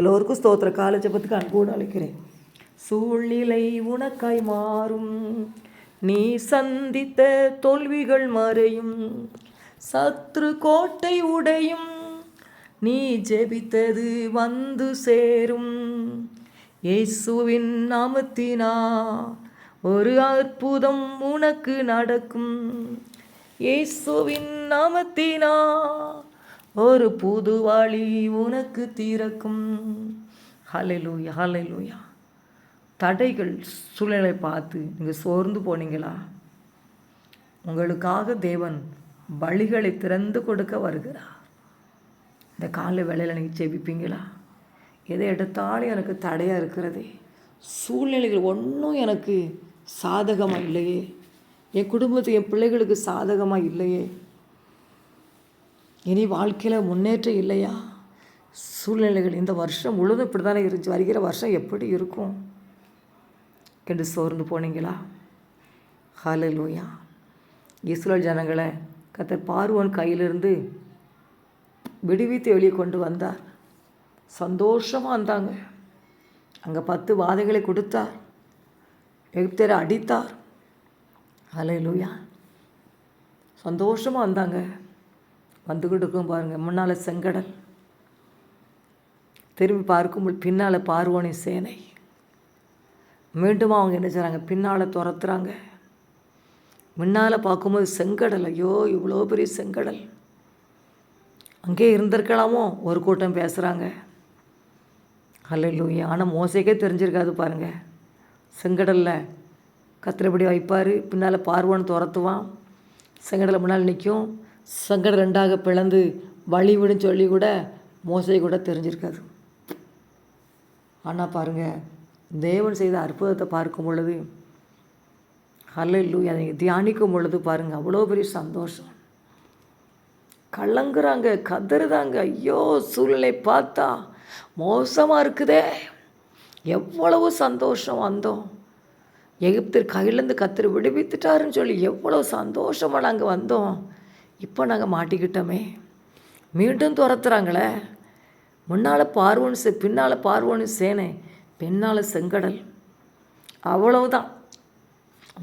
எல்லோருக்கும் ஸ்தோத்திர கால ஜபத்துக்கு அன்போடு அழைக்கிறேன். சூழ்நிலை உனக்காய் மாறும். நீ சந்தித்த தோல்விகள் மறையும். சத்ரு கோட்டை உடையும். நீ ஜெபித்தது வந்து சேரும். இயேசுவின் நாமத்தினா ஒரு அற்புதம் உனக்கு நடக்கும். இயேசுவின் நாமத்தினா ஒரு புது வழி உனக்கு தீரக்கும். ஹலெலூயா ஹலெலூயா தடைகள் சூழலை பார்த்து நீங்கள் சோர்ந்து போனீங்களா? உங்களுக்காக தேவன் வழிகளை திறந்து கொடுக்க வருகிறார். இந்த காலை வேலையில் நீங்கள் ஜெபிப்பீங்களா? எதை எடுத்தாலும் எனக்கு தடையாக இருக்கிறதே. சூழ்நிலைகள் ஒன்றும் எனக்கு சாதகமாக இல்லையே. என் குடும்பத்துக்கு என் பிள்ளைகளுக்கு சாதகமாக இல்லையே. இனி வாழ்க்கையில் முன்னேற்றம் இல்லையா? சூழ்நிலைகள் இந்த வருஷம் முழுதும் இப்படி தானே இருந்துச்சு. வருகிற வருஷம் எப்படி இருக்கும்? என்று சோர்ந்து போனீங்களா? ஹலலூயா இஸ்ரோல் ஜனங்களை கத்தர் பார்வன் கையிலிருந்து விடுவித்து வெளியே கொண்டு வந்தார். சந்தோஷமாக வந்தாங்க. அங்கே பத்து வாதைகளை கொடுத்தார். எகிப்தரை அடித்தார். ஹலலூயா சந்தோஷமாக வந்தாங்க. வந்துக்கிட்டு இருக்கும் பாருங்கள் முன்னால் செங்கடல். திரும்பி பார்க்கும்போது பின்னால் பார்வோனி சேனை. மீண்டும் அவங்க என்ன செய்கிறாங்க பின்னால் துரத்துறாங்க. முன்னால் பார்க்கும்போது செங்கடல். ஐயோ இவ்வளோ பெரிய செங்கடல். அங்கே இருந்திருக்கலாமோ? ஒரு கூட்டம் பேசுகிறாங்க அல்ல ஆனால் மோசைக்கே தெரிஞ்சிருக்காது பாருங்கள் செங்கடலில் கத்திரப்படி வைப்பார். பின்னால் பார்வன் துரத்துவான். செங்கடலை முன்னால் நிற்கும். செங்கடல் ரெண்டாக பிளந்து வழி விடுன்னு சொல்லி கூட மோசை கூட தெரிஞ்சிருக்காது. ஆனால் பாருங்கள் தேவன் செய்த அற்புதத்தை பார்க்கும் பொழுது ஹல்லேலூயா அதை தியானிக்கும் பொழுது பாருங்கள் அவ்வளோ பெரிய சந்தோஷம். கலங்குறாங்க கதறுதாங்க ஐயோ சூழ்நிலை பார்த்தா மோசமாக இருக்குதே. எவ்வளவு சந்தோஷம் வந்தோம். எகிப்தர் கையிலேருந்து கத்திர விடுவித்துட்டாருன்னு சொல்லி எவ்வளோ சந்தோஷமாக நாங்கள் வந்தோம். இப்போ நாங்கள் மாட்டிக்கிட்டோமே. மீண்டும் துரத்துறாங்களே. முன்னால் பார்வன் சே பின்னால் பார்வன் சேனை பின்னால் செங்கடல். அவ்வளவுதான்.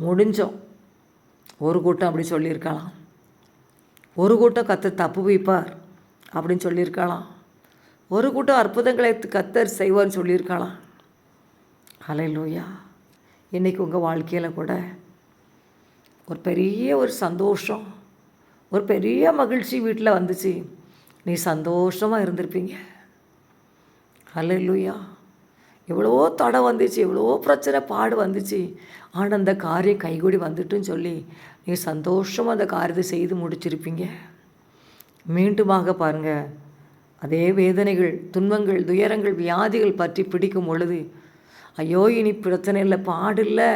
முடிஞ்சோம். ஒரு கூட்டம் அப்படி சொல்லியிருக்கலாம். ஒரு கூட்டம் கத்தர் தப்பு வைப்பார் அப்படின்னு சொல்லியிருக்கலாம். ஒரு கூட்டம் அற்புதங்களை கத்தர் செய்வார்னு சொல்லியிருக்கலாம். அலை லூயா இன்றைக்கி உங்கள் வாழ்க்கையில் கூட ஒரு பெரிய ஒரு சந்தோஷம். ஒரு பெரிய மகிழ்ச்சி வீட்டில் வந்துச்சு. நீ சந்தோஷமாக இருந்திருப்பீங்க. அல்ல லூயா எவ்வளவோ தடை வந்துச்சு எவ்வளவோ பிரச்சனை பாடு வந்துச்சு. ஆனால் அந்த காரியம் கைகூடி வந்துட்டுன்னு சொல்லி நீ சந்தோஷமாக அந்த காரியத்தை செய்து முடிச்சிருப்பீங்க. மீண்டுமாக பாருங்கள் அதே வேதனைகள் துன்பங்கள் துயரங்கள் வியாதிகள் பற்றி பிடிக்கும் பொழுது ஐயோ இனி பிரச்சனை இல்லை பாடு இல்லை.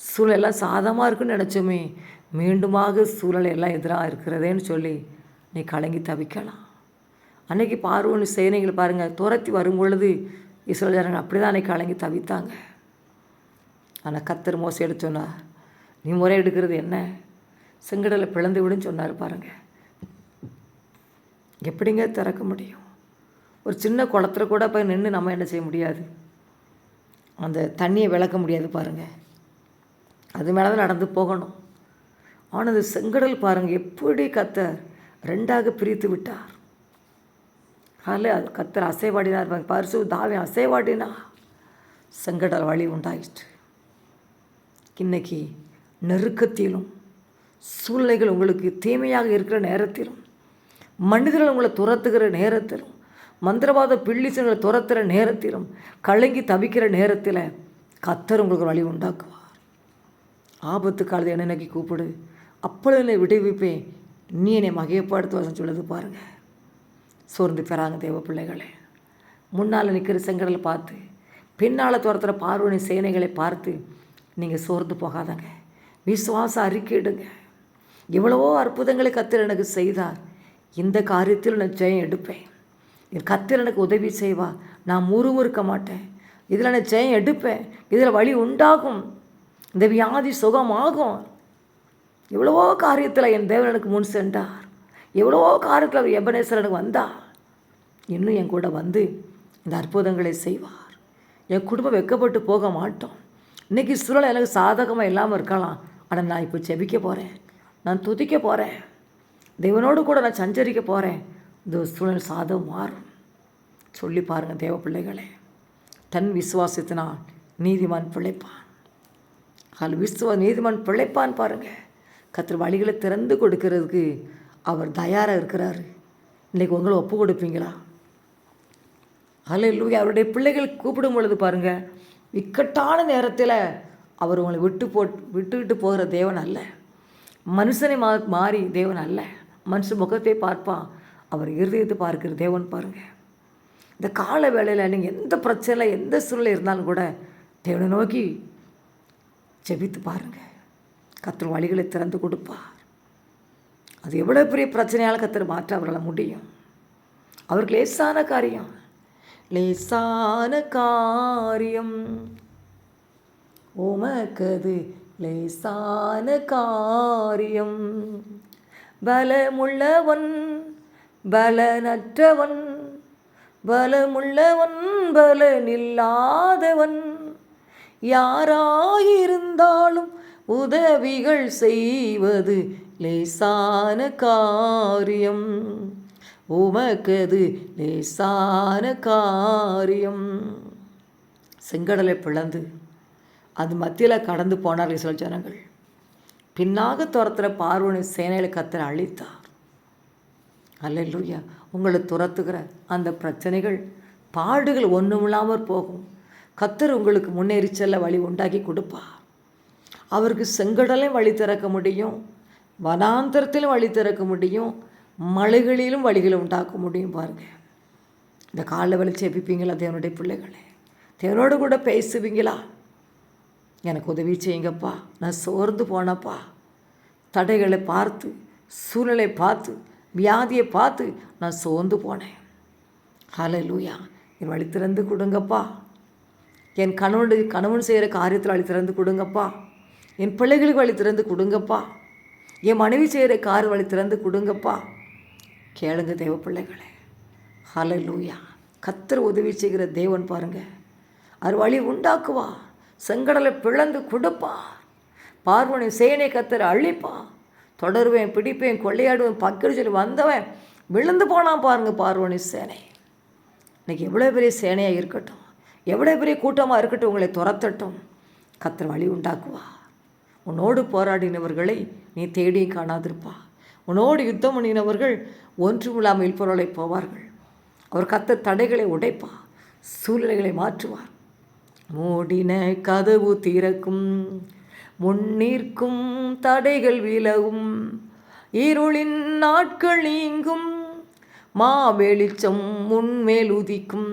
சூழலாம் சாதமாக இருக்குன்னு நினச்சோமே. மீண்டுமாக சூழல் எல்லாம் எதிராக இருக்கிறதேன்னு சொல்லி நீ கலங்கி தவிக்கலாம். அன்னைக்கு பார்வன் சேனைகள் பாருங்கள் துரத்தி வரும் பொழுது இஸ்ரேல் ஜனங்கள் அப்படி தான் அன்னைக்கு கலங்கி தவித்தாங்க. ஆனால் கத்தர் மோசை எடுத்தோன்னா நீ முறை எடுக்கிறது என்ன? செங்கடலை பிளந்து விடுன்னு சொன்னார் பாருங்கள் எப்படிங்க திறக்க முடியும்? ஒரு சின்ன குளத்துல கூட போய் நின்று நம்ம என்ன செய்ய முடியாது? அந்த தண்ணியை விளக்க முடியாது பாருங்கள் அது மேலே தான் நடந்து போகணும். ஆனது செங்கடல் பாருங்கள் எப்படி கத்தர் ரெண்டாக பிரித்து விட்டார். அதில் அது கத்தர் அசைவாடினார் பாருங்க பரிசு தாவி அசைவாடினா செங்கடல் வழி உண்டாயிற்று. இன்னைக்கு நெருக்கத்திலும் சூழ்நிலைகள் உங்களுக்கு தீமையாக இருக்கிற நேரத்திலும் மனிதர்கள் உங்களை துரத்துகிற நேரத்திலும் மந்திரவாத பிள்ளிசங்களை துரத்துகிற நேரத்திலும் கலங்கி தவிக்கிற நேரத்தில் கத்தர் உங்களுக்கு ஒரு வழி உண்டாக்குவார். ஆபத்து காலத்தை என்ன கூப்பிடு. அப்பொழுது விடுவிப்பேன். நீ என்னை மகையப்படுத்துவாசம் சொல்லுது பாருங்கள் சோர்ந்து பெறாங்க தேவ பிள்ளைகளே. முன்னால் நிற்கிற செங்கடலை பார்த்து பின்னால் துரத்துகிற பார்வனை சேனைகளை பார்த்து நீங்கள் சோர்ந்து போகாதங்க. விசுவாசம் அறிக்கையிடுங்க. எவ்வளவோ அற்புதங்களை கத்தர் எனக்கு செய்தார். இந்த காரியத்தில் நான் ஜெயம் எடுப்பேன். என் கத்தர் எனக்கு உதவி செய்வா. நான் முறுமுறுக்க மாட்டேன். இதில் நான் ஜெயம் எடுப்பேன். இதில் வழி உண்டாகும். இந்த வியாதி சுகமாகும். எவ்வளவோ காரியத்தில் என் தேவன் எனக்கு முன் சென்றார். எவ்வளவோ காரியத்தில் அவர் எபனேசர் எனக்கு இன்னும் என் கூட வந்து இந்த அற்புதங்களை செய்வார். என் குடும்பம் வெக்கப்பட்டு போக மாட்டோம். இன்றைக்கி சூழல் எனக்கு சாதகமாக இல்லாமல் இருக்கலாம். ஆனால் நான் இப்போ செபிக்க போகிறேன் நான் துதிக்க போகிறேன் தேவனோடு கூட நான் சஞ்சரிக்க போகிறேன் இந்த சூழல் சாதம் மாறும். சொல்லி பாருங்கள் தேவ பிள்ளைகளே. தன் விசுவாசத்தினால் நீதிமான் பிழைப்பான். அதில் விசுவ நீதிமான் பிழைப்பான் பாருங்கள் கத்திர வழிகளை திறந்து கொடுக்கறதுக்கு அவர் தயாராக இருக்கிறார். இன்றைக்கி உங்களை ஒப்பு கொடுப்பீங்களா? அல்ல அவருடைய பிள்ளைகள் கூப்பிடும் பொழுது பாருங்கள் இக்கட்டான நேரத்தில் அவர் உங்களை விட்டு போட் விட்டுக்கிட்டு போகிற தேவன் அல்ல. மனுஷனை மா மாறி தேவன் அல்ல. மனுஷன் முகத்தை பார்ப்பான் அவர் இருதயத்தை பார்க்கிற தேவன் பாருங்கள் இந்த கால வேளையில் நீங்கள் எந்த பிரச்சனை எந்த சூழ்நிலை இருந்தாலும் கூட தேவனை நோக்கி ஜெபித்து பாருங்கள் கத்தர் வழிகளை திறந்து கொடுப்பார். அது எவ்வளோ பெரிய பிரச்சனையால் கத்தர் மாற்ற அவரால் முடியும். அவருக்கு லேசான காரியம். லேசான காரியம். உமக்கது லேசான காரியம். பலமுள்ளவன் பலனற்றவன் பலமுள்ளவன் பலனில்லாதவன். யாராயிருந்தாலும் உதவிகள் செய்வது லேசான காரியம். உமக்கது லேசான காரியம். செங்கடலை பிளந்து அது மத்தியில் கடந்து போனார்கள் சில ஜனங்கள். பின்னாக துரத்துகிற பார்வனை சேனையில் கத்தரை அழித்தார். அல்லையா உங்களை துரத்துகிற அந்த பிரச்சனைகள் பாடுகள் ஒன்றும் இல்லாமல் போகும். கத்தர் உங்களுக்கு முன்னேறி செல்ல வழி உண்டாக்கி கொடுப்பார். அவருக்கு செங்கடலையும் வழி திறக்க முடியும் வனாந்தரத்திலும் வழி திறக்க முடியும் மலைகளிலும் வழிகளை உண்டாக்க முடியும் பாருங்கள் இந்த காலை வலி செப்பிப்பீங்களா தேவனுடைய பிள்ளைகளே? தேவனோடு கூட பேசுவீங்களா? எனக்கு உதவி செய்யுங்கப்பா. நான் சோர்ந்து போனப்பா. தடைகளை பார்த்து சூழ்நிலை பார்த்து வியாதியை பார்த்து நான் சோர்ந்து போனேன். ஹலை லூயா என் வழி திறந்து கொடுங்கப்பா. என் கணவனு கணவன் செய்கிற காரியத்தில் வழி திறந்து கொடுங்கப்பா. என் பிள்ளைகளுக்கு வழி திறந்து கொடுங்கப்பா. என் மனைவி செய்கிற கார் வழி திறந்து கொடுங்கப்பா. கேளுங்க தெய்வ பிள்ளைகளே. ஹலை லூயா கத்தர் உதவி செய்கிற தேவன் பாருங்கள் அவர் வழி உண்டாக்குவா. செங்கடலை பிளந்து கொடுப்பா. பார்வனை சேனை கத்தர் அழிப்பா. தொடருவேன் பிடிப்பேன் கொள்ளையாடுவேன் பக்கெடு சொல்லி வந்தவன் விழுந்து போனான் பாருங்க பார்வனி சேனை. இன்னைக்கு எவ்வளோ பெரிய சேனையாக இருக்கட்டும். எவ்வளோ பெரிய கூட்டமாக இருக்கட்டும் உங்களை துரத்தட்டும். கத்தர் வழி உண்டாக்குவா. உன்னோடு போராடினவர்களை நீ தேடி காணாதிருப்பா. உன்னோடு யுத்தம் பண்ணினவர்கள் ஒன்றுமில்லாமல் பொருளை போவார்கள். அவர் கத்த தடைகளை உடைப்பா சூழ்நிலைகளை மாற்றுவார். மூடின கதவு திறக்கும் முன்னிற்கும் தடைகள் விலகும். இருளின் நாட்கள் நீங்கும் மா வெளிச்சம் முன்மேல் உதிக்கும்.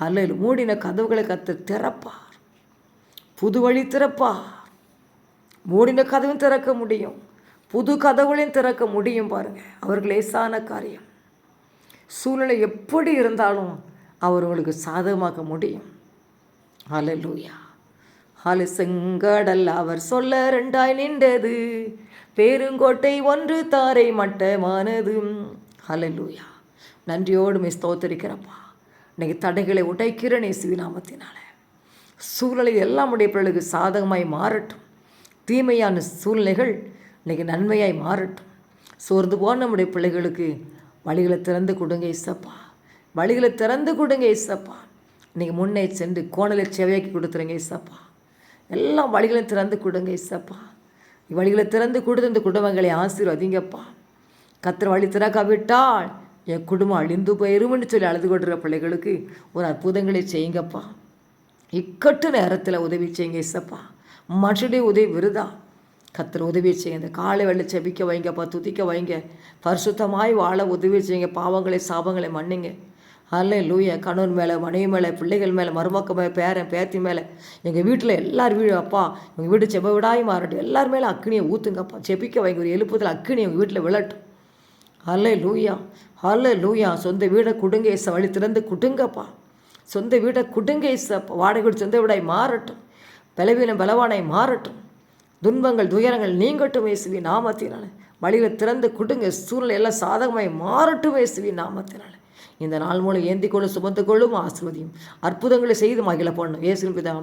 அலல் மூடின கதவுகளை கத்து திறப்பார். புது வழி திறப்பார். மூடின கதவும் திறக்க முடியும். புது கதவுகளையும் திறக்க முடியும் பாருங்கள் அவர்கள் லேசான காரியம். சூழ்நிலை எப்படி இருந்தாலும் அவர் உங்களுக்கு சாதகமாக்க முடியும். ஹலலூயா ஹலு செங்கடல் அவர் சொல்ல ரெண்டாய் நின்றது. பேருங்கோட்டை ஒன்று தாரை மட்டமானது. ஹலலூயா நன்றியோடு மிஸ் தோத்தரிக்கிறப்பா இன்னைக்கு தடைகளை உடைக்கிற நேசுவி நாமத்தினால. சூழலை எல்லாம் உடைய பிள்ளைகளுக்கு சாதகமாய் மாறட்டும். தீமையான சூழ்நிலைகள் இன்றைக்கி நன்மையாய் மாறட்டும். சோர்ந்து போன நம்முடைய பிள்ளைகளுக்கு வழிகளை திறந்து கொடுங்க இசப்பா வழிகளை திறந்து கொடுங்க இசப்பா இன்றைக்கி முன்னே சென்று கோணலை செவையாக்கி கொடுத்துருங்க இசப்பா எல்லாம் வழிகளையும் திறந்து கொடுங்க இசப்பா வழிகளை திறந்து கொடுத்து இந்த குடும்பங்களை ஆசீர்வதிங்கப்பா. கத்திர வழி திறக்காவிட்டால் என் குடும்பம் அழிந்து போயிரும்னு சொல்லி அழுது கொடுக்குற பிள்ளைகளுக்கு ஒரு அற்புதங்களை செய்யுங்கப்பா. இக்கட்டு நேரத்தில் உதவி செய்யுங்க இசப்பா மற்றடி உதவி விருதா? கத்திர உதவி செய்யுங்க. இந்த காலை வெள்ளை செபிக்க வைங்கப்பா துதிக்க வைங்க. பரிசுத்தமாய் வாழ உதவி செய்யுங்க. பாவங்களை சாபங்களை மன்னிங்க. அல்ல லூய கணவன் மேலே மனைவி மேலே பிள்ளைகள் மேலே மருமக்க மேலே பேரன் பேத்தி மேலே எங்கள் வீட்டில் எல்லார் வீடு அப்பா எங்கள் வீடு செப்ப விடாய் மாறட்டும். எல்லார் மேலே அக்கினியை ஊற்றுங்கப்பா செபிக்க வைங்க. ஒரு எழுப்புதல் அக்கினி எங்கள் வீட்டில் விழட்டும். அல்ல லூயா அல்ல லூயா சொந்த வீடை குடுங்க இசை வழி திறந்து குடுங்கப்பா. சொந்த வீடை குடுங்க இசை வாடகை சொந்த வீடாய் மாறட்டும். பலவீனம் பலவானை மாறட்டும். துன்பங்கள் துயரங்கள் நீங்கட்டும் இயேசுவி நாமத்தினால. வழியில் திறந்து கொடுங்க. சூழ்நிலை எல்லாம் சாதகமாய் மாறட்டும் இயேசுவி நாமத்தினால. இந்த நாள் மூலம் ஏந்தி கொள்ளும் சுமந்து கொள்ளும் ஆசிர்வதியும் அற்புதங்களை செய்து மகிழ பண்ணும் இயேசு பிதாமே